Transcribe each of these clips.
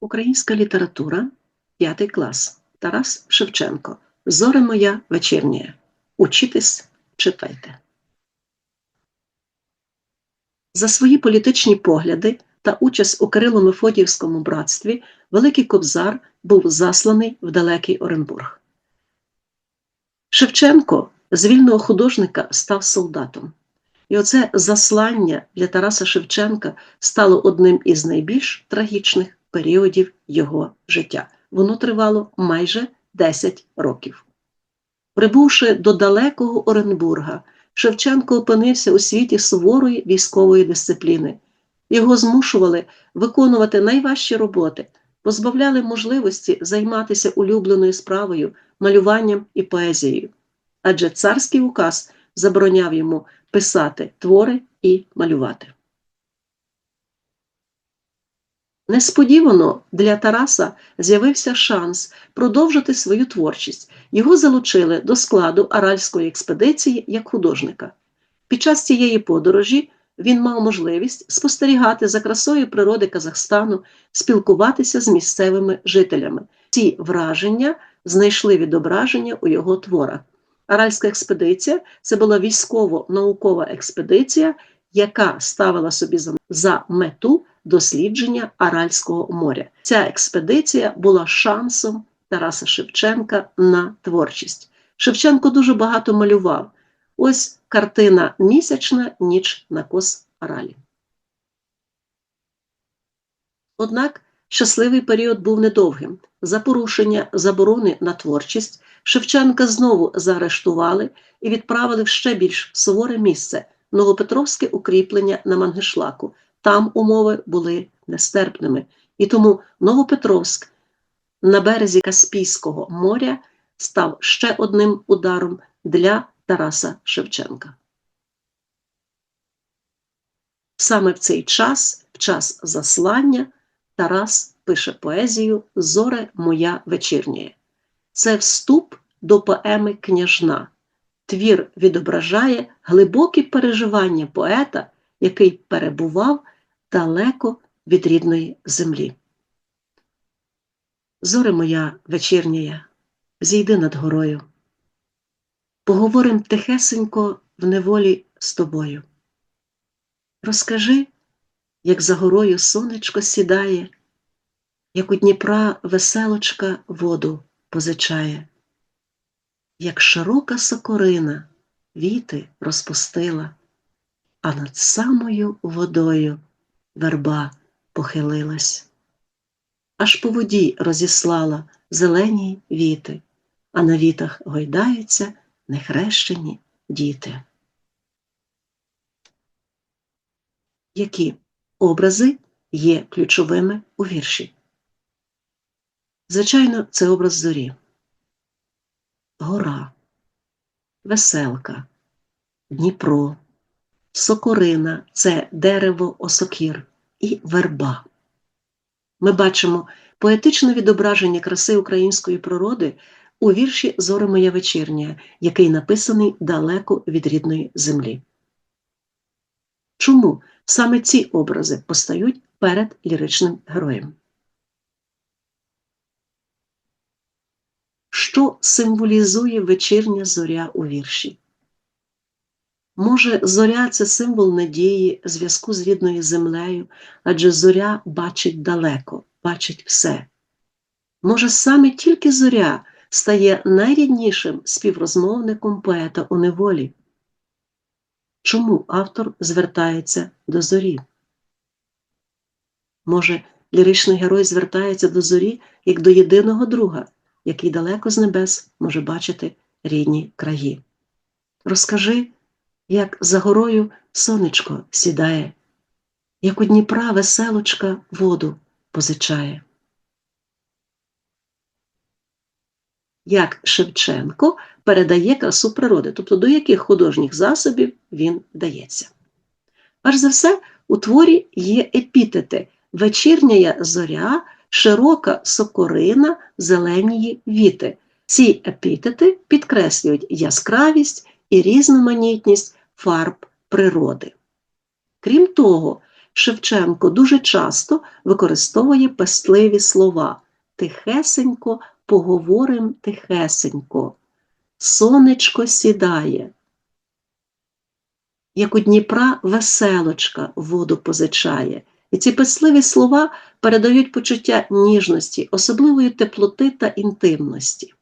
Українська література, 5 клас. Тарас Шевченко. Зоре моя вечірня. Учитись, читайте. За свої політичні погляди та участь у Кирило-Мефодіївському братстві Великий Кобзар був засланий в далекий Оренбург. Шевченко з вільного художника став солдатом. І оце заслання для Тараса Шевченка стало одним із найбільш трагічних періодів його життя. Воно тривало майже 10 років. Прибувши до далекого Оренбурга, Шевченко опинився у світі суворої військової дисципліни. Його змушували виконувати найважчі роботи, позбавляли можливості займатися улюбленою справою, малюванням і поезією. Адже царський указ забороняв йому писати твори і малювати. Несподівано для Тараса з'явився шанс продовжити свою творчість. Його залучили до складу аральської експедиції як художника. Під час цієї подорожі він мав можливість спостерігати за красою природи Казахстану, спілкуватися з місцевими жителями. Ці враження знайшли відображення у його творах. Аральська експедиція це була військово-наукова експедиція, яка ставила собі за мету дослідження Аральського моря. Ця експедиція була шансом Тараса Шевченка на творчість. Шевченко дуже багато малював. Ось картина місячна ніч на кос Аралі. Однак щасливий період був недовгим. За порушення заборони на творчість Шевченка знову заарештували і відправили в ще більш суворе місце Новопетровське укріплення на Мангишлаку. Там умови були нестерпними. І тому Новопетровськ на березі Каспійського моря став ще одним ударом для Тараса Шевченка. Саме в цей час, в час заслання, Тарас пише поезію Зоре моя вечірнє. Це вступ до поеми Княжна. Твір відображає глибокі переживання поета, який перебував далеко від рідної землі. Зоре моя вечірня, зійди над горою. Поговорим тихесенько в неволі з тобою. Розкажи, як за горою сонечко сідає, як у Дніпра веселочка воду позичає, як широка сокорина віти розпустила, а над самою водою верба похилилась. Аж по воді розіслала зелені віти, а на вітах гойдаються нехрещені діти. Які образи є ключовими у вірші? Звичайно, це образ зорі, гора, веселка, Дніпро, сокорина це дерево осокір і верба. Ми бачимо поетичне відображення краси української природи у вірші Зоре моя вечірня, який написаний далеко від рідної землі. Чому саме ці образи постають перед ліричним героєм? Що символізує вечірня зоря у вірші? Може, зоря це символ надії, зв'язку з рідною землею, адже зоря бачить далеко, бачить все. Може, саме тільки зоря стає найріднішим співрозмовником поета у неволі? Чому автор звертається до зорі? Може, ліричний герой звертається до зорі як до єдиного друга, який далеко з небес може бачити рідні краї? Розкажи як за горою сонечко сідає, як у Дніпра веселочка воду позичає. Як Шевченко передає красу природи, тобто до яких художніх засобів він вдається. Перш за все, у творі є епітети вечірня зоря, широка сокорина, зеленії віти. Ці епітети підкреслюють яскравість і різноманітність фарб природи. Крім того, Шевченко дуже часто використовує пестливі слова тихесенько, поговорим тихесенько, сонечко сідає. Як у Дніпра веселочка воду позичає. І ці писливі слова передають почуття ніжності, особливої теплоти та інтимності.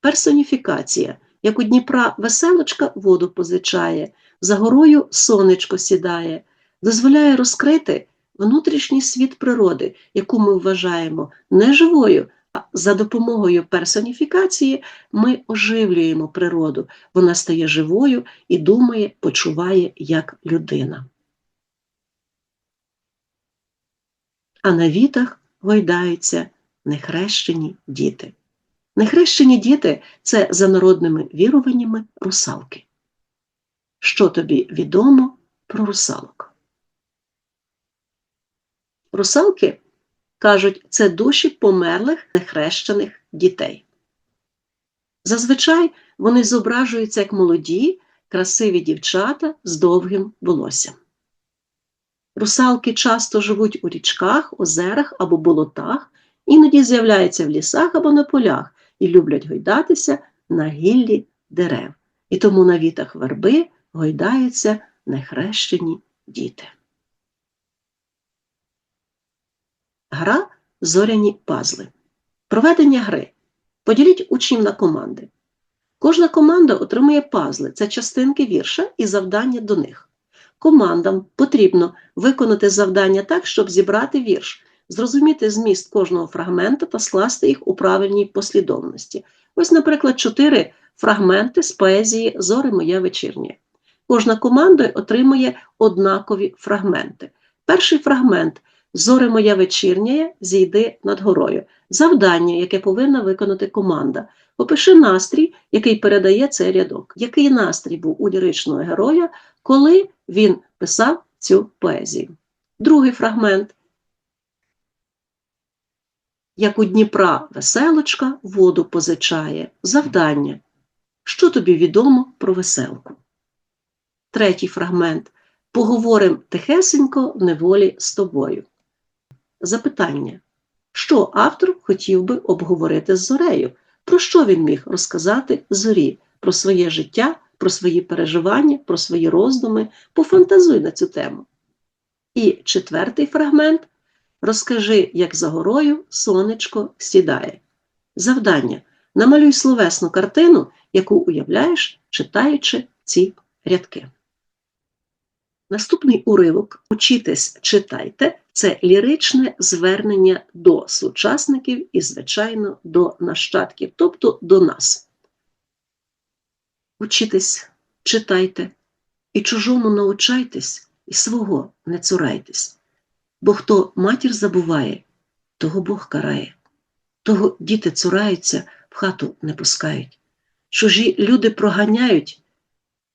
Персоніфікація. Як у Дніпра веселочка воду позичає, за горою сонечко сідає, дозволяє розкрити внутрішній світ природи, яку ми вважаємо не живою, а за допомогою персоніфікації ми оживлюємо природу. Вона стає живою і думає, почуває як людина. А на вітах гойдаються нехрещені діти. Нехрещені діти це за народними віруваннями русалки. Що тобі відомо про русалок? Русалки кажуть, це душі померлих нехрещених дітей. Зазвичай вони зображуються як молоді, красиві дівчата з довгим волоссям. Русалки часто живуть у річках, озерах або болотах, іноді з'являються в лісах або на полях і люблять гойдатися на гіллі дерев. І тому на вітах верби гойдаються нехрещені діти. Гра зоряні пазли. Проведення гри. Поділіть учнів на команди. Кожна команда отримує пазли це частинки вірша і завдання до них. Командам потрібно виконати завдання так, щоб зібрати вірш, зрозуміти зміст кожного фрагмента та скласти їх у правильній послідовності. Ось, наприклад, чотири фрагменти з поезії Зори моя вечірня. Кожна команда отримує однакові фрагменти. Перший фрагмент Зори моя вечірня, зійди над горою. Завдання, яке повинна виконати команда. Опиши настрій, який передає цей рядок. Який настрій був у ліричного героя, коли він писав цю поезію? Другий фрагмент. Як у Дніпра веселочка воду позичає. Завдання. Що тобі відомо про веселку? Третій фрагмент. Поговорим тихесенько в неволі з тобою. Запитання. Що автор хотів би обговорити з Зорею? Про що він міг розказати зорі? Про своє життя, про свої переживання, про свої роздуми? Пофантазуй на цю тему. І четвертий фрагмент. Розкажи, як за горою сонечко сідає. Завдання. Намалюй словесну картину, яку уявляєш, читаючи ці рядки. Наступний уривок Учітесь, читайте це ліричне звернення до сучасників і, звичайно, до нащадків, тобто до нас. Учітесь, читайте, і чужому научайтесь, і свого не цурайтесь. Бо хто матір забуває, того Бог карає, того діти цураються, в хату не пускають. Чужі люди проганяють,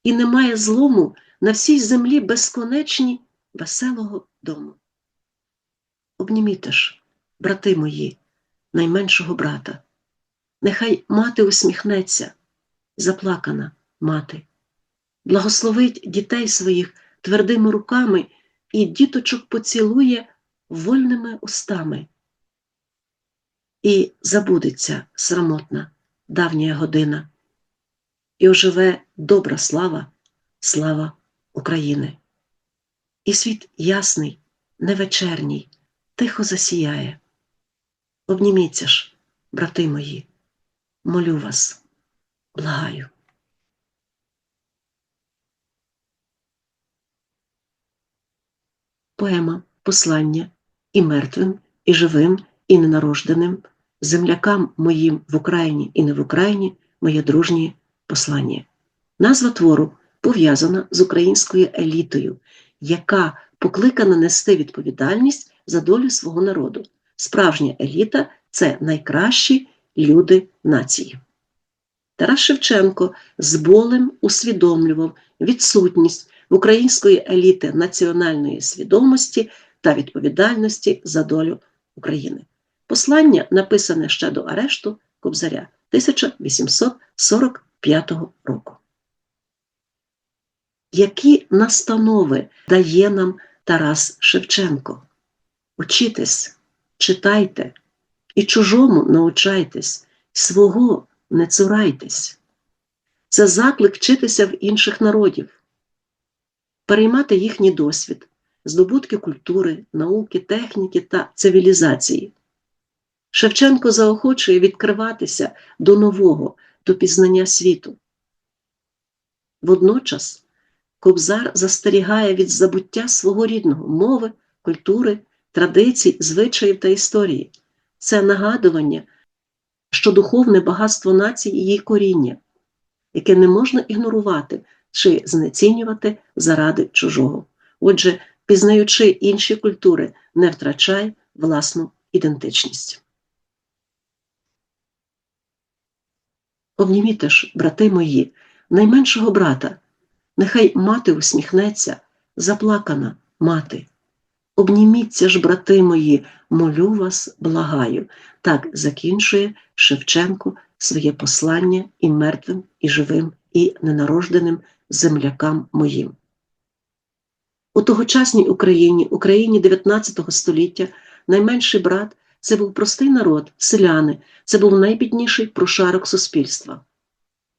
і немає злому на всій землі безконечні веселого дому. Обніміте ж, брати мої, найменшого брата, нехай мати усміхнеться, заплакана мати, благословить дітей своїх твердими руками і діточок поцілує вольними устами. І забудеться срамотна давня година, і оживе добра слава, слава України. І світ ясний, невечерній, тихо засіяє. Обніміться ж, брати мої, молю вас, благаю. Поема Послання і мертвим, і живим, і ненарожденим, землякам моїм в Україні і не в Україні моє дружнє послання. Назва твору пов'язана з українською елітою, яка покликана нести відповідальність за долю свого народу. Справжня еліта це найкращі люди нації. Тарас Шевченко з болем усвідомлював відсутність української еліти національної свідомості та відповідальності за долю України. Послання написане ще до арешту Кобзаря 1845 року. Які настанови дає нам Тарас Шевченко? Учітесь, читайте, і чужому научайтесь, свого не цурайтесь. Це заклик вчитися в інших народів, переймати їхній досвід, здобутки культури, науки, техніки та цивілізації. Шевченко заохочує відкриватися до нового, до пізнання світу. Водночас Кобзар застерігає від забуття свого рідного мови, культури, традицій, звичаїв та історії. Це нагадування, що духовне багатство нації її коріння, яке не можна ігнорувати чи знецінювати заради чужого. Отже, пізнаючи інші культури, не втрачай власну ідентичність. Обніміте ж, брати мої, найменшого брата, нехай мати усміхнеться, заплакана мати. Обніміться ж, брати мої, молю вас, благаю. Так закінчує Шевченко своє послання і мертвим, і живим, і ненарожденим землякам моїм. У тогочасній Україні, Україні 19 століття, найменший брат це був простий народ, селяни, це був найбідніший прошарок суспільства.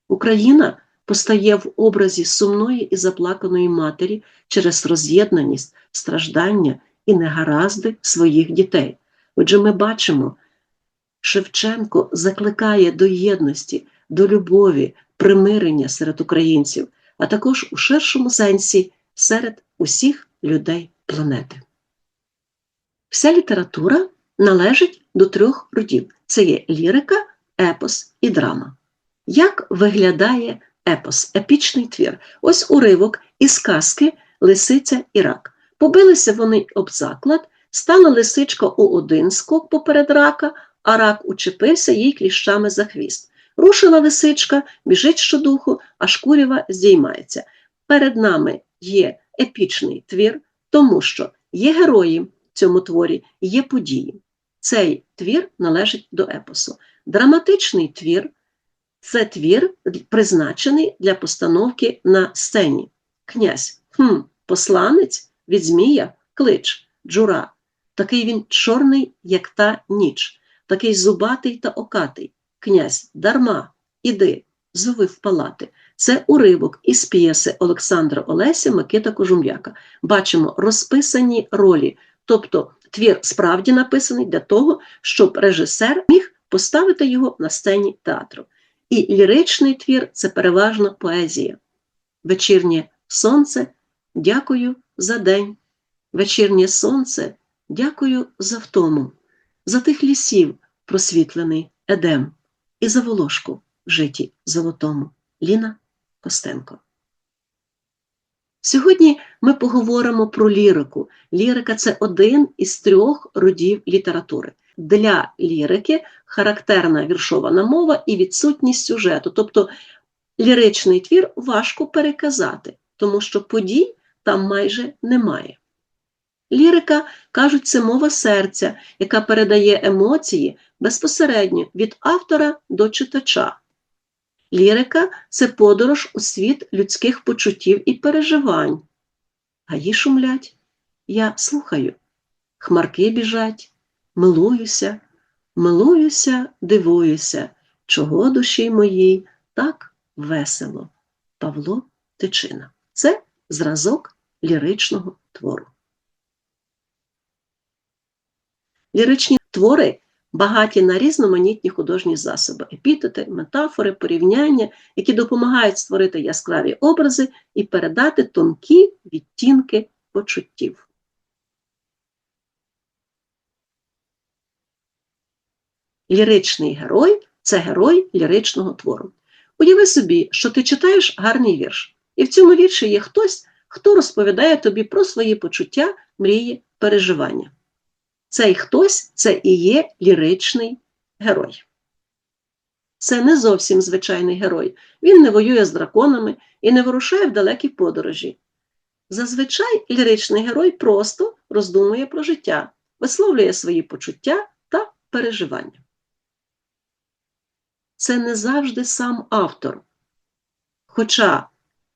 Україна постає в образі сумної і заплаканої матері через роз'єднаність, страждання і негаразди своїх дітей. Отже, ми бачимо, Шевченко закликає до єдності, до любові, примирення серед українців, а також у ширшому сенсі серед усіх людей планети. Вся література належить до трьох родів: це є лірика, епос і драма. Як виглядає епос, епічний твір? Ось уривок із казки Лисиця і рак. Побилися вони об заклад, стала лисичка у один скок поперед рака, а рак учепився їй кліщами за хвіст. Рушила лисичка, біжить щодуху, а шкурєва здіймається. Перед нами є епічний твір, тому що є герої в цьому творі, є події. Цей твір належить до епосу. Драматичний твір це твір, призначений для постановки на сцені. Князь, хм, посланець від Змія, клич, джура. Такий він чорний, як та ніч, такий зубатий та окатий. Князь, дарма, іди, зови в палати. Це уривок із п'єси Олександра Олеся Микита Кожум'яка. Бачимо розписані ролі, тобто твір справді написаний для того, щоб режисер міг поставити його на сцені театру. І ліричний твір це переважно поезія. Вечірнє сонце, дякую за день. Вечірнє сонце, дякую за втому, за тих лісів просвітлений едем і за волошку в житті золотому. Ліна Костенко. Сьогодні ми поговоримо про лірику. Лірика це один із трьох родів літератури. Для лірики характерна віршована мова і відсутність сюжету. Тобто ліричний твір важко переказати, тому що подій там майже немає. Лірика, кажуть, це мова серця, яка передає емоції безпосередньо від автора до читача. Лірика це подорож у світ людських почуттів і переживань. Гаї шумлять, я слухаю, хмарки біжать, милуюся, милуюся, дивуюся, чого душі моїй так весело. Павло Тичина. Це зразок ліричного твору. Ліричні твори багаті на різноманітні художні засоби, епітети, метафори, порівняння, які допомагають створити яскраві образи і передати тонкі відтінки почуттів. Ліричний герой це герой ліричного твору. Уяви собі, що ти читаєш гарний вірш, і в цьому вірші є хтось, хто розповідає тобі про свої почуття, мрії, переживання. Цей хтось це і є ліричний герой. Це не зовсім звичайний герой. Він не воює з драконами і не вирушає в далекі подорожі. Зазвичай ліричний герой просто роздумує про життя, висловлює свої почуття та переживання. Це не завжди сам автор. Хоча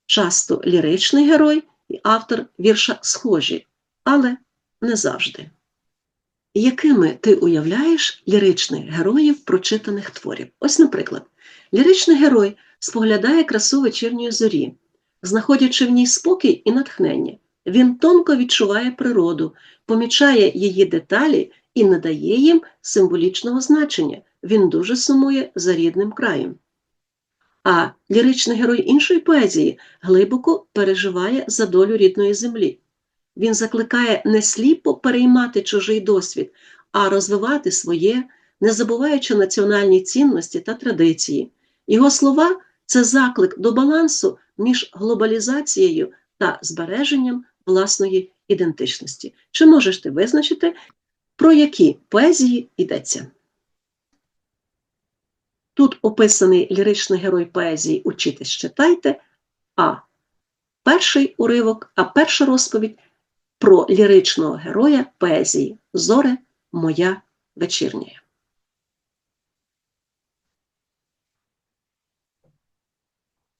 часто ліричний герой і автор вірша схожі, але не завжди. Якими ти уявляєш ліричних героїв прочитаних творів? Ось, наприклад, ліричний герой споглядає красу вечірньої зорі, знаходячи в ній спокій і натхнення. Він тонко відчуває природу, помічає її деталі і надає їм символічного значення. Він дуже сумує за рідним краєм. А ліричний герой іншої поезії глибоко переживає за долю рідної землі. Він закликає не сліпо переймати чужий досвід, а розвивати своє, не забуваючи національні цінності та традиції. Його слова це заклик до балансу між глобалізацією та збереженням власної ідентичності. Чи можеш ти визначити, про які поезії йдеться? Тут описаний ліричний герой поезії Учитись читайте, а перший уривок, а перша розповідь про ліричного героя поезії Зоре моя вечірня.